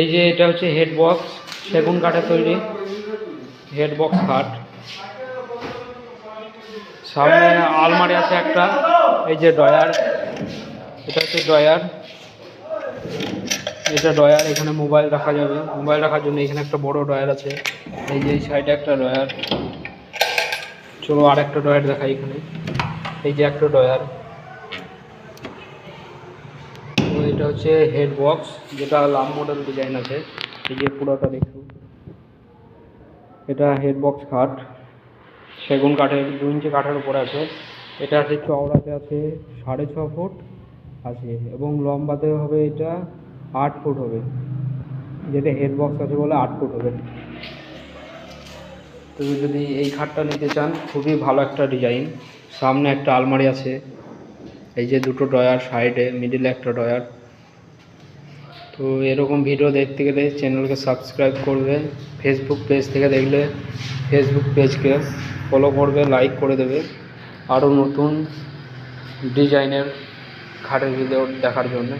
এই যে এটা হচ্ছে হেড বক্স সেগুন কাঠের তৈরি হেড বক্স খাট। সামনে আলমারি আছে একটা এই যে ডয়ার এটা হচ্ছে ডয়ার এটা ডয়ার এখানে মোবাইল রাখা যাবে। মোবাইল রাখার জন্য এখানে একটা বড় ডয়ার আছে। এই যে এই সাইডে একটা ডয়ার চলো আর একটা ডয়ার দেখাই এখানে। এই যে একটা ডয়ার তো এটা হচ্ছে হেড বক্স যেটা লাম মডেল ডিজাইন আছে। এই যে পুরোটা দেখুন। এটা হেড বক্স খাট। সেগুন কাঠের, দু ইঞ্চি কাঠের উপরে আছে। এটা আছে চওড়াতে আছে সাড়ে ছ ফুট আছে এবং লম্বাতে হবে এটা আট ফুট হবে। যেটা হেড বক্স আছে বলে আট ফুট হবে। তুমি যদি এই খাটটা নিতে চান, খুবই ভালো একটা ডিজাইন সামনে একটা আলমারি আছে। এই যে দুটো ডয়ার সাইডে মিডিলে একটা ডয়ার তো এরকম ভিডিও দেখতে গেলে চ্যানেলকে সাবস্ক্রাইব করবে ফেসবুক পেজ থেকে দেখলে ফেসবুক পেজকে ফলো করবে লাইক করে দেবে। আরও নতুন ডিজাইনের খাটের ভিডিও দেখার জন্য।